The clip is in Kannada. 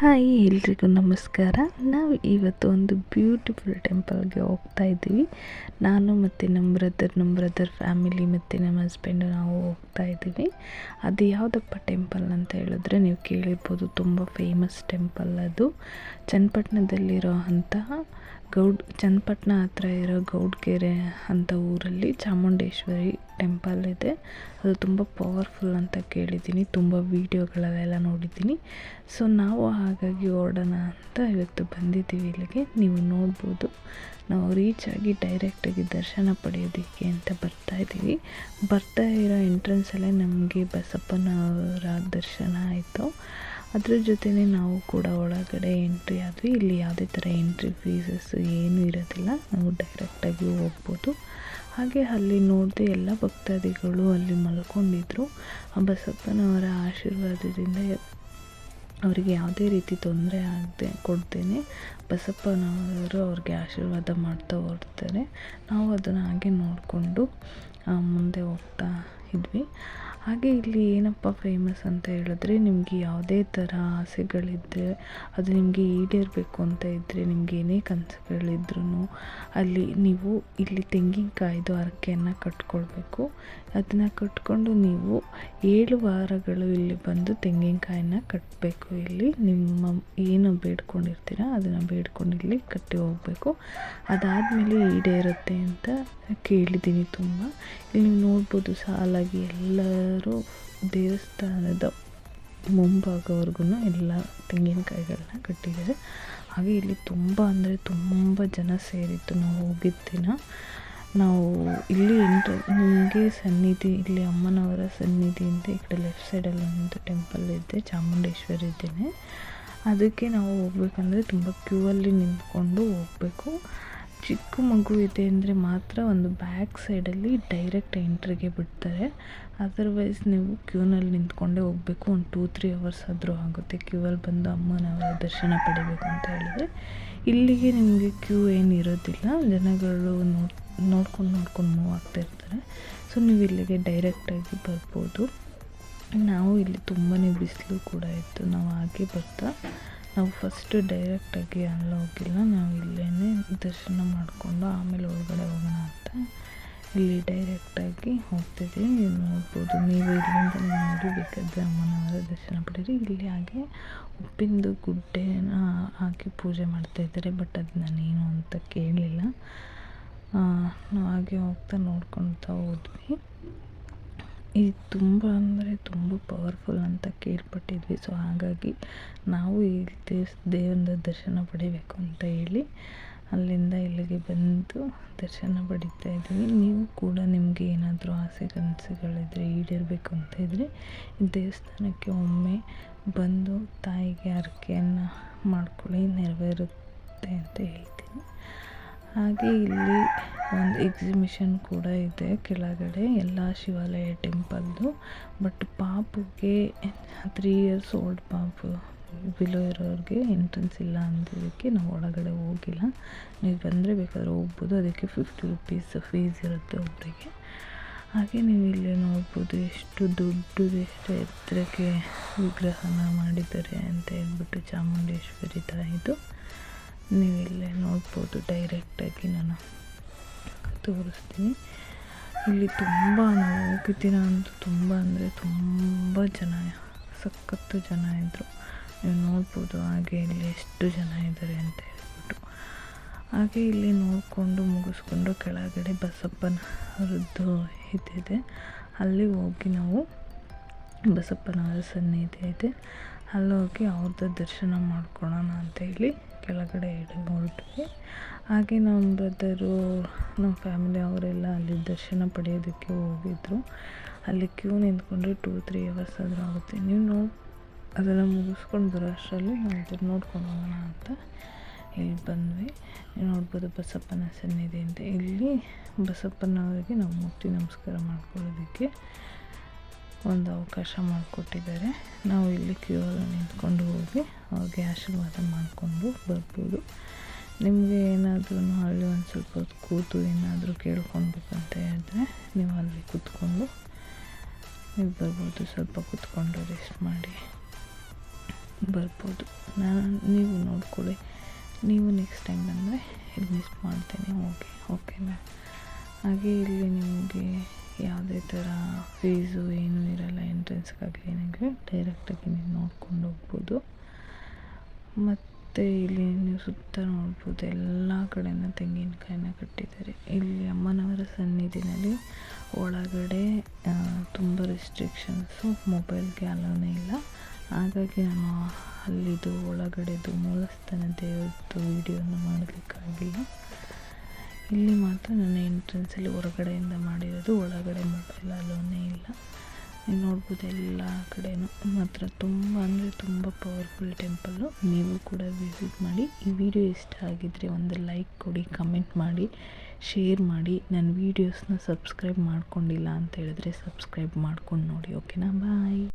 ಹಾಯ್, ಎಲ್ರಿಗೂ ನಮಸ್ಕಾರ. ನಾವು ಇವತ್ತು ಒಂದು ಬ್ಯೂಟಿಫುಲ್ ಟೆಂಪಲ್ಗೆ ಹೋಗ್ತಾ ಇದ್ದೀವಿ. ನಾನು ಮತ್ತು ನಮ್ಮ ಬ್ರದರ್ ನಮ್ಮ ಬ್ರದರ್ ಫ್ಯಾಮಿಲಿ ಮತ್ತು ನಮ್ಮ ಹಸ್ಬೆಂಡು ನಾವು ಹೋಗ್ತಾ ಇದ್ದೀವಿ. ಅದು ಯಾವುದಪ್ಪ ಟೆಂಪಲ್ ಅಂತ ಹೇಳಿದ್ರೆ ನೀವು ಕೇಳಿರ್ಬೋದು, ತುಂಬ ಫೇಮಸ್ ಟೆಂಪಲ್ ಅದು. ಚನ್ನಪಟ್ಟಣದಲ್ಲಿರೋ ಅಂತಹ ಗೌಡ್, ಚನ್ನಪಟ್ಟಣ ಹತ್ರ ಇರೋ ಗೌಡ್ಗೆರೆ ಅಂತ ಊರಲ್ಲಿ ಚಾಮುಂಡೇಶ್ವರಿ ಟೆಂಪಲ್ ಇದೆ. ಅದು ತುಂಬ ಪವರ್ಫುಲ್ ಅಂತ ಕೇಳಿದ್ದೀನಿ, ತುಂಬ ವೀಡಿಯೋಗಳಲ್ಲೆಲ್ಲ ನೋಡಿದ್ದೀನಿ. ಸೊ ನಾವು ಹಾಗಾಗಿ ಓಡೋಣ ಅಂತ ಇವತ್ತು ಬಂದಿದ್ದೀವಿ ಇಲ್ಲಿಗೆ. ನೀವು ನೋಡ್ಬೋದು. ನಾವು ರೀಚ್ ಆಗಿ ಡೈರೆಕ್ಟಾಗಿ ದರ್ಶನ ಪಡೆಯೋದಕ್ಕೆ ಅಂತ ಬರ್ತಾ ಇದ್ದೀವಿ. ಬರ್ತಾ ಇರೋ ಎಂಟ್ರೆನ್ಸಲ್ಲೇ ನಮಗೆ ಬಸಪ್ಪನವರ ದರ್ಶನ ಆಯಿತು. ಅದ್ರ ಜೊತೆನೇ ನಾವು ಕೂಡ ಒಳಗಡೆ ಎಂಟ್ರಿ ಆದ್ವಿ. ಇಲ್ಲಿ ಯಾವುದೇ ಥರ ಎಂಟ್ರಿ ಫೀಸಸ್ ಏನೂ ಇರೋದಿಲ್ಲ. ನಾವು ಡೈರೆಕ್ಟಾಗಿ ಹೋಗ್ಬೋದು. ಹಾಗೆ ಅಲ್ಲಿ ನೋಡಿದೆ ಎಲ್ಲ ಭಕ್ತಾದಿಗಳು ಅಲ್ಲಿ ಮಲ್ಕೊಂಡಿದ್ರು. ಆ ಬಸಪ್ಪನವರ ಆಶೀರ್ವಾದದಿಂದ ಅವರಿಗೆ ಯಾವುದೇ ರೀತಿ ತೊಂದರೆ ಆಗದೆ ಕೊಡ್ತೀನಿ. ಬಸಪ್ಪನವರು ಅವ್ರಿಗೆ ಆಶೀರ್ವಾದ ಮಾಡ್ತಾ ಹೊರ್ಡ್ತಾರೆ ನಾವು ಅದನ್ನು ಹಾಗೆ ನೋಡಿಕೊಂಡು ಮುಂದೆ ಹೋಗ್ತಾ ಇದ್ವಿ. ಹಾಗೆ ಇಲ್ಲಿ ಏನಪ್ಪ ಫೇಮಸ್ ಅಂತ ಹೇಳಿದ್ರೆ ನಿಮಗೆ ಯಾವುದೇ ಥರ ಆಸೆಗಳಿದ್ದರೆ ಅದು ನಿಮಗೆ ಈಡೇರಬೇಕು ಅಂತ ಇದ್ದರೆ ನಿಮ್ಗೆ ಏನೇ ಕನಸುಗಳಿದ್ರೂ ಅಲ್ಲಿ ನೀವು ಇಲ್ಲಿ ತೆಂಗಿನಕಾಯ್ದು ಹರಕೆಯನ್ನು ಕಟ್ಕೊಳ್ಬೇಕು. ಅದನ್ನು ಕಟ್ಕೊಂಡು ನೀವು ಏಳು ವಾರಗಳು ಇಲ್ಲಿ ಬಂದು ತೆಂಗಿನಕಾಯನ್ನ ಕಟ್ಟಬೇಕು ಇಲ್ಲಿ ನಿಮ್ಮ ಏನು ಬೇಡ್ಕೊಂಡಿರ್ತೀರ ಅದನ್ನು ಬೇಡ್ಕೊಂಡು ಇಲ್ಲಿ ಕಟ್ಟಿ ಹೋಗಬೇಕು. ಅದಾದಮೇಲೆ ಈಡೇರುತ್ತೆ ಅಂತ ಕೇಳಿದ್ದೀನಿ ತುಂಬ. ಇಲ್ಲಿ ನೀವು ನೋಡ್ಬೋದು ಸಾಲಾಗಿ ಎಲ್ಲರೂ ದೇವಸ್ಥಾನದ ಮುಂಭಾಗವರೆಗೂ ಎಲ್ಲ ತೆಂಗಿನಕಾಯಿಗಳನ್ನ ಕಟ್ಟಿದ್ದಾರೆ. ಹಾಗೆ ಇಲ್ಲಿ ತುಂಬ ಅಂದರೆ ತುಂಬ ಜನ ಸೇರಿತ್ತು ನಾವು ಹೋಗಿದ್ದ ನಾವು ಇಲ್ಲಿ ನಿಮಗೆ ಸನ್ನಿಧಿ, ಇಲ್ಲಿ ಅಮ್ಮನವರ ಸನ್ನಿಧಿ ಅಂತ ಈ ಕಡೆ ಲೆಫ್ಟ್ ಸೈಡಲ್ಲಿ ಒಂದು ಟೆಂಪಲ್ ಇದೆ, ಚಾಮುಂಡೇಶ್ವರಿ ಇದ್ದೇನೆ. ಅದಕ್ಕೆ ನಾವು ಹೋಗ್ಬೇಕಂದ್ರೆ ತುಂಬ ಕ್ಯೂ ಅಲ್ಲಿ ನಿಂತ್ಕೊಂಡು ಹೋಗಬೇಕು. ಚಿಕ್ಕ ಮಗು ಇದೆ ಅಂದರೆ ಮಾತ್ರ ಒಂದು ಬ್ಯಾಕ್ ಸೈಡಲ್ಲಿ ಡೈರೆಕ್ಟ್ ಎಂಟ್ರಿಗೆ ಬಿಡ್ತಾರೆ. ಅದರ್ವೈಸ್ ನೀವು ಕ್ಯೂನಲ್ಲಿ ನಿಂತ್ಕೊಂಡೇ ಹೋಗಬೇಕು. ಒಂದು ಟೂ ತ್ರೀ ಅವರ್ಸ್ ಆದರೂ ಆಗುತ್ತೆ. ಕ್ಯೂವಲ್ಲಿ ಬಂದು ಅಮ್ಮನವರ ದರ್ಶನ ಪಡಿಬೇಕು ಅಂತ ಹೇಳಿದರೆ. ಇಲ್ಲಿಗೆ ನಿಮಗೆ ಕ್ಯೂ ಏನು ಇರೋದಿಲ್ಲ. ಜನಗಳು ನೋಡಿ, ನೋಡ್ಕೊಂಡು ನೋಡ್ಕೊಂಡು ಮೂವ್ ಆಗ್ತಾ ಇರ್ತಾರೆ. ಸೊ ನೀವು ಇಲ್ಲಿಗೆ ಡೈರೆಕ್ಟಾಗಿ ಬರ್ಬೋದು. ನಾವು ಇಲ್ಲಿ ತುಂಬಾ ಬಿಸಿಲು ಕೂಡ ಇತ್ತು. ನಾವು ಹಾಗೆ ಬರ್ತಾ ನಾವು ಫಸ್ಟು ಡೈರೆಕ್ಟಾಗಿ ಅಲ್ಲ ಹೋಗಿಲ್ಲ ನಾವು ಇಲ್ಲೇ ದರ್ಶನ ಮಾಡಿಕೊಂಡು ಆಮೇಲೆ ಒಳಗಡೆ ಹೋಗೋಣ ಅಂತ ಇಲ್ಲಿ ಡೈರೆಕ್ಟಾಗಿ ಹೋಗ್ತಿದ್ದೀವಿ ನೀವು ನೋಡ್ಬೋದು, ನೀವು ಇಲ್ಲಿಂದ ನೋಡಿ ಬೇಕಾದರೆ ಅಮ್ಮನವರ ದರ್ಶನ ಪಡೀರಿ ಇಲ್ಲಿ ಹಾಗೆ ಉಪ್ಪಿಂದು ಗುಡ್ಡೆನ ಹಾಕಿ ಪೂಜೆ ಮಾಡ್ತಾಯಿದ್ದಾರೆ ಬಟ್ ಅದು ನಾನೇನು ಅಂತ ಕೇಳಲಿಲ್ಲ. ನಾವು ಹಾಗೆ ಹೋಗ್ತಾ ನೋಡ್ಕೊಳ್ತಾ ಹೋದ್ವಿ. ಇದು ತುಂಬ ಅಂದರೆ ತುಂಬ ಪವರ್ಫುಲ್ ಅಂತ ಕೇಳ್ಪಟ್ಟಿದ್ವಿ. ಸೊ, ಹಾಗಾಗಿ ನಾವು ಈ ದೇವ್ಸ್ ದೇವರ ದರ್ಶನ ಪಡಿಬೇಕು ಅಂತ ಹೇಳಿ ಅಲ್ಲಿಂದ ಇಲ್ಲಿಗೆ ಬಂದು ದರ್ಶನ ಪಡೀತಾ ಇದ್ದೀವಿ. ನೀವು ಕೂಡ ನಿಮಗೆ ಏನಾದರೂ ಆಸೆ, ಕನಸುಗಳಿದ್ರೆ ಈಡೇರಬೇಕು ಅಂತ ಇದ್ದರೆ ದೇವಸ್ಥಾನಕ್ಕೆ ಒಮ್ಮೆ ಬಂದು ತಾಯಿಗೆ ಹರಕೆಯನ್ನು ಮಾಡ್ಕೊಳ್ಳಿ, ನೆರವೇರುತ್ತೆ ಅಂತ ಹೇಳ್ತೀನಿ. ಹಾಗೆ ಇಲ್ಲಿ ಒಂದು ಎಕ್ಸಿಬಿಷನ್ ಕೂಡ ಇದೆ ಕೆಳಗಡೆ, ಎಲ್ಲ ಶಿವಾಲಯ ಟೆಂಪಲ್ದು ಬಟ್ ಪಾಪುಗೆ ತ್ರೀ ಇಯರ್ಸ್ ಓಲ್ಡ್ ಪಾಪು ಬಿಲೋ ಇರೋರಿಗೆ ಎಂಟ್ರೆನ್ಸ್ ಇಲ್ಲ ಅಂದಿದ್ದಕ್ಕೆ ನಾವು ಒಳಗಡೆ ಹೋಗಿಲ್ಲ. ನೀವು ಬಂದರೆ ಬೇಕಾದರೆ ಹೋಗ್ಬೋದು, ಅದಕ್ಕೆ ಫಿಫ್ಟಿ ರುಪೀಸ್ ಫೀಸ್ ಇರುತ್ತೆ ಒಬ್ಬರಿಗೆ ಹಾಗೆ ನೀವು ಇಲ್ಲಿ ನೋಡ್ಬೋದು ಎಷ್ಟು ದೊಡ್ಡದು ಎಷ್ಟು ಎತ್ತರಕ್ಕೆ ವಿಗ್ರಹನ ಮಾಡಿದ್ದಾರೆ ಅಂತ ಹೇಳ್ಬಿಟ್ಟು ಚಾಮುಂಡೇಶ್ವರಿ ತಾಯಿದು. ನೀವು ಇಲ್ಲೇ ನೋಡ್ಬೋದು ಡೈರೆಕ್ಟಾಗಿ ನಾನು ತೋರಿಸ್ತೀನಿ. ಇಲ್ಲಿ ತುಂಬ ನಾವು ಹೋಗಿದ್ದಿನ ಅಂತೂ ತುಂಬ ಅಂದರೆ ತುಂಬ ಜನ, ಸಖತ್ತು ಜನ ಇದ್ದರು ನೀವು ನೋಡ್ಬೋದು ಹಾಗೆ ಇಲ್ಲಿ ಎಷ್ಟು ಜನ ಇದ್ದಾರೆ ಅಂತ ಹೇಳ್ಬಿಟ್ಟು. ಹಾಗೆ ಇಲ್ಲಿ ನೋಡಿಕೊಂಡು ಮುಗಿಸ್ಕೊಂಡು ಕೆಳಗಡೆ ಬಸಪ್ಪನವ್ರದ್ದು ಇದಿದೆ. ಅಲ್ಲಿ ಹೋಗಿ ನಾವು ಬಸಪ್ಪನವರ ಸನ್ನಿಧಿ ಇದೆ. ಅಲ್ಲಿ ಹೋಗಿ ಅವ್ರದ್ದು ದರ್ಶನ ಮಾಡ್ಕೊಳ್ಳೋಣ ಅಂತ ಹೇಳಿ ಕೆಳಗಡೆ ಹೊರಟ್ವಿ ಹಾಗೆ ನಮ್ಮ ಬ್ರದರು, ನಮ್ಮ ಫ್ಯಾಮಿಲಿ ಅವರೆಲ್ಲ ಅಲ್ಲಿ ದರ್ಶನ ಪಡೆಯೋದಕ್ಕೆ ಹೋಗಿದ್ರು. ಅಲ್ಲಿ ಕ್ಯೂ ನಿಂತ್ಕೊಂಡ್ರೆ ಟೂ, ತ್ರೀ ಅವರ್ಸ್ ಆದರೂ ಆಗುತ್ತೆ. ನೀವು ನೋಡಿ ಅದನ್ನು ಮುಗಿಸ್ಕೊಂಡು ಬರೋ ಅಷ್ಟರಲ್ಲಿ ನಾವು ನೋಡ್ಕೊಂಡು ಹೋಗೋಣ ಅಂತ ಇಲ್ಲಿ ಬಂದ್ವಿ. ನೋಡ್ಬೋದು ಬಸಪ್ಪನ ಸನ್ನಿಧಿ ಅಂತ. ಇಲ್ಲಿ ಬಸಪ್ಪನವರಿಗೆ ನಾವು ಮೂರ್ತಿ ನಮಸ್ಕಾರ ಮಾಡ್ಕೊಳ್ಳೋದಕ್ಕೆ ಒಂದು ಅವಕಾಶ ಮಾಡಿಕೊಟ್ಟಿದ್ದಾರೆ. ನಾವು ಇಲ್ಲಿ ಕ್ಯೂ ನಿಂತ್ಕೊಂಡು ಹೋಗಿ ಅವ್ರಿಗೆ ಆಶೀರ್ವಾದ ಮಾಡಿಕೊಂಡು ಬರ್ಬೋದು. ನಿಮಗೆ ಏನಾದ್ರೂ ಅಲ್ಲಿ ಒಂದು ಸ್ವಲ್ಪ ಕೂತು ಏನಾದರೂ ಕೇಳ್ಕೊಳ್ಬೇಕಂತ ಹೇಳಿದ್ರೆ ನೀವು ಅಲ್ಲಿ ಕೂತ್ಕೊಂಡು ನೀವು ಬರ್ಬೋದು. ಸ್ವಲ್ಪ ಕೂತ್ಕೊಂಡು ರೆಸ್ಟ್ ಮಾಡಿ ಬರ್ಬೋದು. ನಾನು ನೀವು ನೋಡ್ಕೊಳ್ಳಿ. ನೀವು ನೆಕ್ಸ್ಟ್ ಟೈಮ್ ಬಂದರೆ ಇಲ್ಲಿ ಮಿಸ್ ಮಾಡ್ತೇನೆ. ಓಕೆ ಓಕೆ ಮ್ಯಾಮ್ ಹಾಗೆ ಇಲ್ಲಿ ನಿಮಗೆ ಯಾವುದೇ ಥರ ಫೀಸು ಏನೂ ಇರಲ್ಲ ಎಂಟ್ರೆನ್ಸ್ಗಾಗಲಿ ಏನಾಗಲಿ ಡೈರೆಕ್ಟಾಗಿ ನೀವು ನೋಡ್ಕೊಂಡು ಹೋಗ್ಬೋದು. ಮತ್ತು ಇಲ್ಲಿ ನೀವು ಸುತ್ತ ನೋಡ್ಬೋದು, ಎಲ್ಲ ಕಡೆನ ತೆಂಗಿನಕಾಯಿನ ಕಟ್ಟಿದ್ದಾರೆ. ಇಲ್ಲಿ ಅಮ್ಮನವರ ಸನ್ನಿಧಿನಲ್ಲಿ ಒಳಗಡೆ ತುಂಬ ರೆಸ್ಟ್ರಿಕ್ಷನ್ಸು ಮೊಬೈಲ್ಗೆ ಅಲೋನೇ ಇಲ್ಲ. ಹಾಗಾಗಿ ನಾನು ಅಲ್ಲಿದು ಒಳಗಡೆದು ಮೂಲಸ್ಥಾನ ದೇವ್ರದ್ದು ವೀಡಿಯೋನ ಮಾಡಲಿಕ್ಕಾಗಿಲ್ಲ. ಇಲ್ಲಿ ಮಾತ್ರ ನನ್ನ ಎಂಟ್ರೆನ್ಸಲ್ಲಿ ಹೊರಗಡೆಯಿಂದ ಮಾಡಿರೋದು, ಒಳಗಡೆ ಮೊಬೈಲ್ ಅಲೋನೇ ಇಲ್ಲ. ನೀವು ನೋಡ್ಬೋದು ಎಲ್ಲ ಕಡೆಯೂ ಮಾತ್ರ ತುಂಬ ಅಂದರೆ ತುಂಬ ಪವರ್ಫುಲ್ ಟೆಂಪಲ್ಲು ನೀವು ಕೂಡ ವಿಸಿಟ್ ಮಾಡಿ. ಈ ವಿಡಿಯೋ ಇಷ್ಟ ಆಗಿದ್ದರೆ ಒಂದು ಲೈಕ್ ಕೊಡಿ ಕಮೆಂಟ್ ಮಾಡಿ ಶೇರ್ ಮಾಡಿ. ನನ್ನ ವೀಡಿಯೋಸ್ನ ಸಬ್ಸ್ಕ್ರೈಬ್ ಮಾಡ್ಕೊಂಡಿಲ್ಲ ಅಂತ ಹೇಳಿದ್ರೆ ಸಬ್ಸ್ಕ್ರೈಬ್ ಮಾಡ್ಕೊಂಡು ನೋಡಿ ಓಕೆನಾ ಬಾಯ್